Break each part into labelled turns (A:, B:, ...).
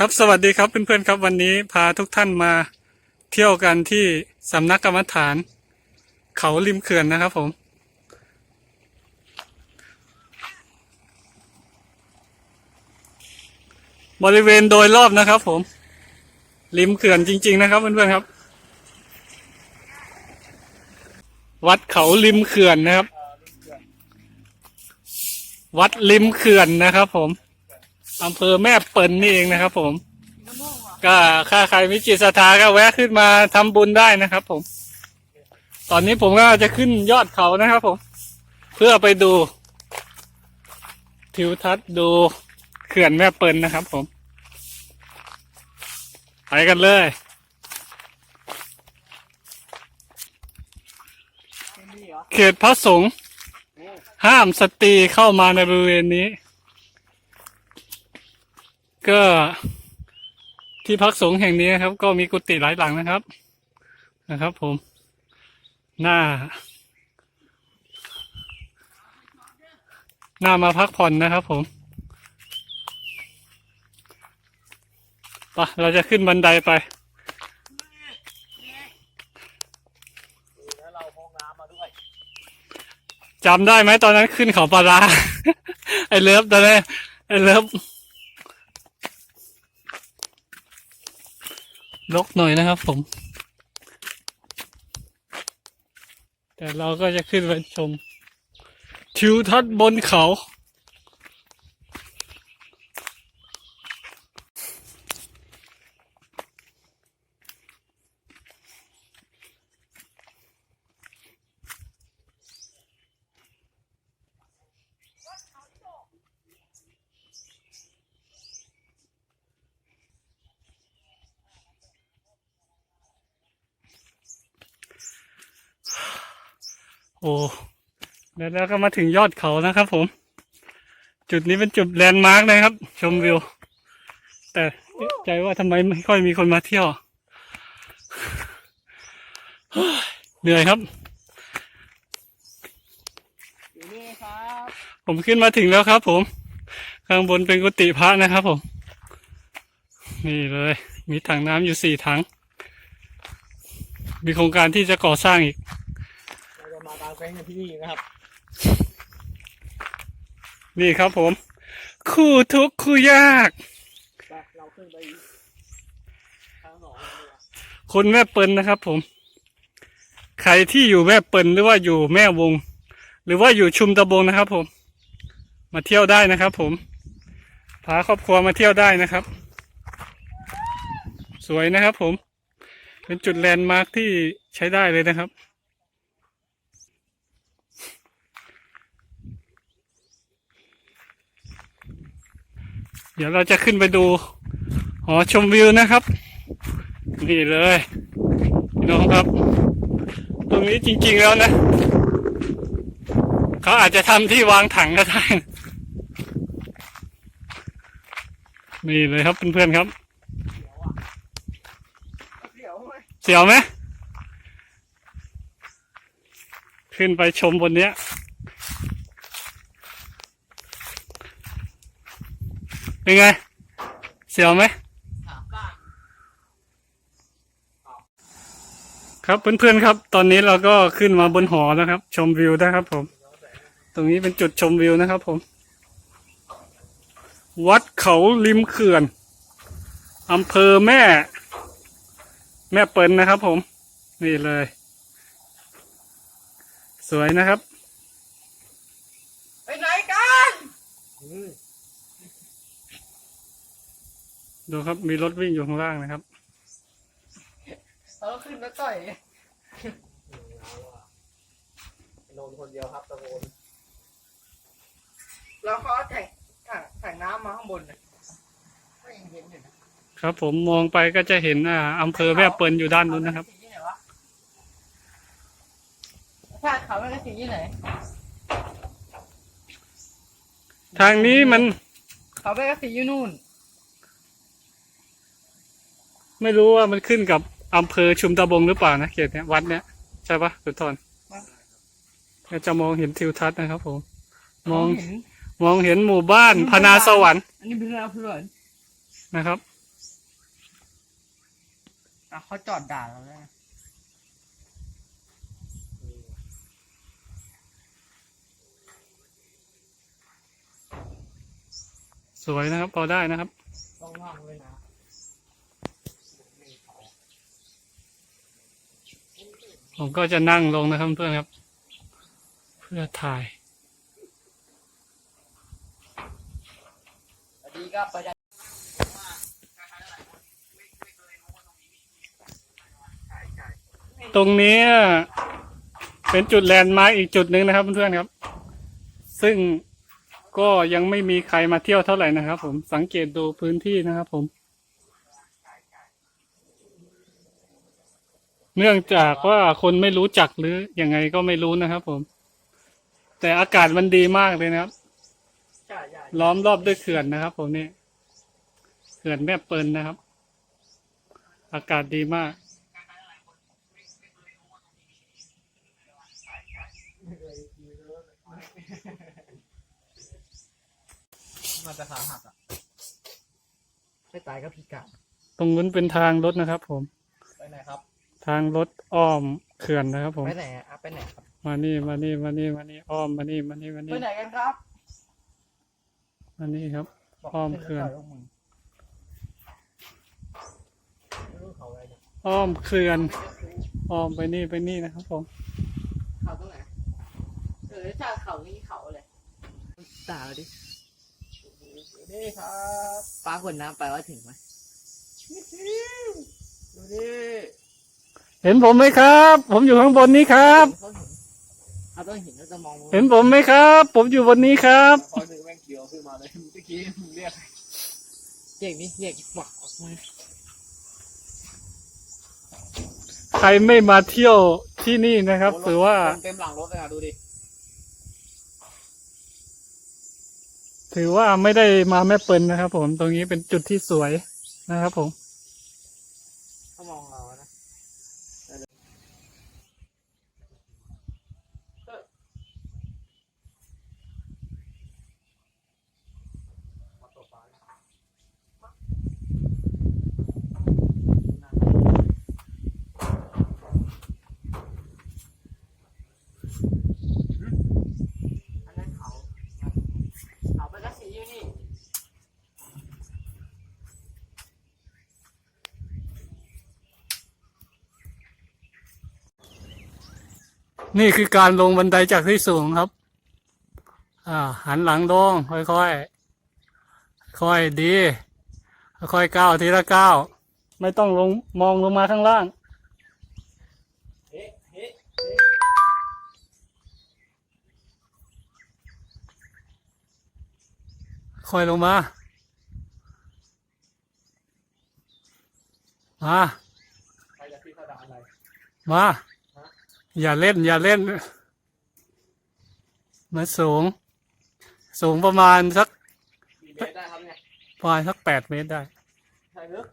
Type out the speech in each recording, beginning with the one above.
A: ครับสวัสดีครับเพื่อนๆครับวันนี้พาทุกท่านมาเที่ยวกันที่สำนักกรรมฐาน เขาริมเขื่อนนะครับผม บริเวณโดยรอบนะครับผม ริมเขื่อนจริง ๆ นะครับเพื่อนๆครับ วัดเขาริมเขื่อนนะครับ วัดริมเขื่อนนะครับผม อำเภอแม่เปิลนี่เองนะครับ ผม ก็ถ้าใครมีจิตศรัทธาก็แวะขึ้นมาทำบุญได้นะครับ ผม ตอนนี้ผมก็จะขึ้นยอดเขานะครับ ผม เพื่อไปดู ทิวทัศน์ดูเขื่อนแม่เปิลนะครับ ผม ไปกันเลยเขตพระสงฆ์ห้ามสตรีเข้ามาในบริเวณนี้ ก็ที่พักสงฆ์แห่งนี้นะครับ ก็มีกุฏิหลายหลังนะครับ นะครับ ผม หน้า หน้ามาพักผ่อนนะครับ ผมไปะเราจะขึ้นบันไดไป
B: แล้วเราพกน้ำมาด้วย
A: จำได้ไหมตอนนั้นขึ้นเขาปลาร้าไอเลิฟตอนนั้นไอเลิฟ ลกหน่อยนะครับผม แต่เราก็จะขึ้นไปชมทิวทัศน์บนเขา โอ้แล้วเราก็มาถึงยอดเขานะครับผม จุดนี้เป็นจุดแลนด์มาร์กนะครับ ชมวิว แต่เอ๊ะใจว่าทำไมไม่ค่อยมีคนมาเที่ยว เหนื่อยครับ
B: อยู่นี่ครับ
A: ผมขึ้นมาถึงแล้วครับผม ข้างบนเป็นกุฏิพระนะครับผม นี่เลย มีถังน้ำอยู่สี่ถัง มีโครงการที่จะก่อสร้างอีก
B: เราจะ มากางเต็นท์กันที่นี่นะครับ
A: นี่ครับผม คู่ทุกข์คู่ยาก
B: ไปเราขึ้นไปทางหนองกันดีกว่า
A: คนแม่เปิลนะครับผม ใครที่อยู่แม่เปิลหรือว่าอยู่แม่วง หรือว่าอยู่ชุมตะบงนะครับ ผม มาเที่ยวได้นะครับ ผม พาครอบครัวมาเที่ยวได้นะครับ สวยนะครับ ผม เป็นจุดแลนด์มาร์คที่ใช้ได้เลยนะครับ เดี๋ยวเราจะขึ้นไปดูหอชมวิวนะครับ นี่เลยพี่น้องครับ ตรงนี้จริงๆแล้วนะ เขาอาจจะทำที่วางถังก็ได้นี่เลยครับเพื่อนๆครับ
B: เสียวไหม
A: เสียวไหมขึ้นไปชมบนเนี้ย เป็นไง เสียวไหมครับเพื่อนๆครับ ตอนนี้เราก็ขึ้นมาบนหอแล้วครับ ชมวิวนะครับ ผม ตรงนี้เป็นจุดชมวิวนะครับ ผม วัดเขาริมเขื่อนอำเภอแม่ แม่เปิลนะครับ ผม นี่เลย สวยนะครับ
B: ไปไหนกัน
A: ดูครับมีรถวิ่งอยู่ข้างล่างนะครับ
B: เราขึ้นมาต่อยโดนคนเดียวครับตะโกนแล้วเขาเอาถังถังถังน้ำมาข้างบนนะก็ยังเห็นอยู่นะครับ
A: ผมมองไปก็จะเห็นอ่าอำเภอแม่เปิลอยู่ด้านนู้นนะครับ
B: ถ้าเขาไม่กระสีที่ไหน
A: ทางนี้มัน
B: เขาไม่กระสีอยู่นู่น
A: ไม่รู้ว่ามันขึ้นกับอำเภอชุมตะบงหรือเปล่านะเขตเนี้ยวัดเนี้ยใช่ปะสุดทนก็จะมองเห็นทิวทัศน์นะครับ ผม มอง
B: เห็น
A: มองเห็นหมู่บ้านพนาสวรรค์
B: อันนี้เป็นเราเพื่อน
A: นะครับ
B: อะเขาจอดด่าเราแล้วนะ
A: สวยนะครับ พอได้นะครับ
B: ต้องว่างเลยนะ
A: ผมก็จะนั่งลงนะครับเพื่อนครับ เพื่อถ่ายตรงนี้เป็นจุดแลนด์มาร์กอีกจุดหนึ่งนะครับเพื่อนๆครับ ซึ่งก็ยังไม่มีใครมาเที่ยวเท่าไหร่นะครับ ผมสังเกตดูพื้นที่นะครับ ผม เนื่องจากว่าคนไม่รู้จักหรือยังไงก็ไม่รู้นะครับ ผม แต่อากาศมันดีมากเลยนะครับ
B: ใช่ใช่
A: ล้อมรอบด้วยเขื่อนนะครับ ผมนี่เขื่อนแม่เปิลนะครับ อากาศดีมาก
B: มาจะขาหักอะไม่ตายก็พิการ
A: ตรงนู้นเป็นทางรถนะครับ ผม
B: ไปไหนครับ
A: ทางรถอ้อมเขื่อนนะครับ ผม
B: ไปไหนอะไปไหนครับ
A: มานี่มานี่มานี่มานี่อ้อมมานี่มานี่มา
B: ไป
A: นี่
B: ไหนกันครับ
A: มานี่ครับ
B: บก
A: อ้อมเขื่อน
B: ขึ้นรถถยลงมืไม่รู้เขาอะไรเนี่ย
A: อ้อมเขื่อนอ้อมไปนี่ไปนี่นะครับ ผม
B: เขาตรงไหนเออถ้าเขานี่เขาเลยตาดินี่ครับป้าคนน้ำไปว่าถึงไหมดูดิ
A: เห็นผมไหมครับ ผมอยู่ข้างบนนี้ครับ
B: เขาเห็นเขาต้องเห็นเขาจะมอง
A: เห็นผมไหมครับ ผมอยู่บนนี้ครับ
B: พอถึงแม่งเขียวขึ้นมาเลยเมื่อกี้มึงเรียกเรียกนี่เรียกหวักออกมา
A: ใครไม่มาเที่ยวที่นี่นะครับถือว่า
B: เต็มหลังรถเลยอะดูดิ
A: ถือว่าไม่ได้มาแม่เปิลนะครับ ผมตรงนี้เป็นจุดที่สวยนะครับผม
B: เขามองเรานะอันนั้นเขาเขาไปรักสีอยู่นี่
A: นี่คือการลงบันไดจากที่สูงครับ อ่า หันหลังลงค่อยๆ ค่อยดี ค่อยๆก้าวทีละก้าว ไม่ต้องลงมองลงมาข้างล่าง ค่อยลงมา มา มา อย่าเล่น อย่าเล่น มันสูง สูงประมาณสัก
B: กี่เมตรได้ครับเนี่ย
A: ประมาณสักแปดเมตรได้
B: ใช่ลึก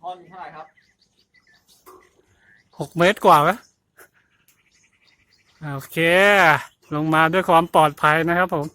B: ท่อนเท่าไหร่ครับ
A: หกเมตรกว่าไหมโอเค ลงมาด้วยความปลอดภัยนะครับผม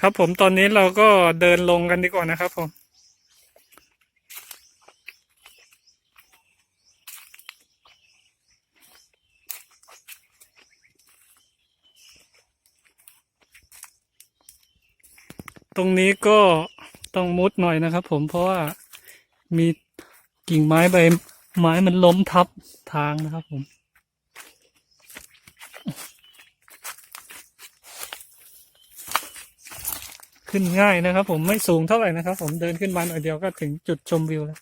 A: ครับผมตอนนี้เราก็เดินลงกันดีกว่านะครับผม ตรงนี้ก็ต้องมุดหน่อยนะครับผมเพราะว่ามีกิ่งไม้ใบไม้มันล้มทับทางนะครับผม ขึ้นง่ายนะครับ ผมไม่สูงเท่าไหร่นะครับ ผมเดินขึ้นมาหน่อยเดียวก็ถึงจุดชมวิวแล้ว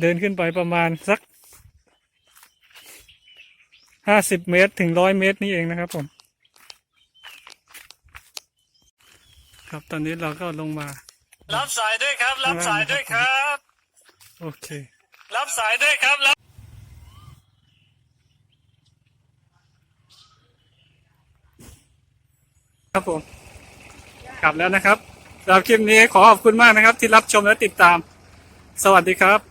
A: เดินขึ้นไปประมาณสักห้าสิบเมตรถึงร้อยเมตรนี่เองนะครับ ผม ครับตอนนี้เราก็ลงมา รับสายด้วยครับ รับสายด้วยครับ โอเค รับสายด้วยครับรับครับผม กลับแล้วนะครับสำหรับคลิปนี้ขอขอบคุณมากนะครับ ที่รับชมและติดตาม สวัสดีครับ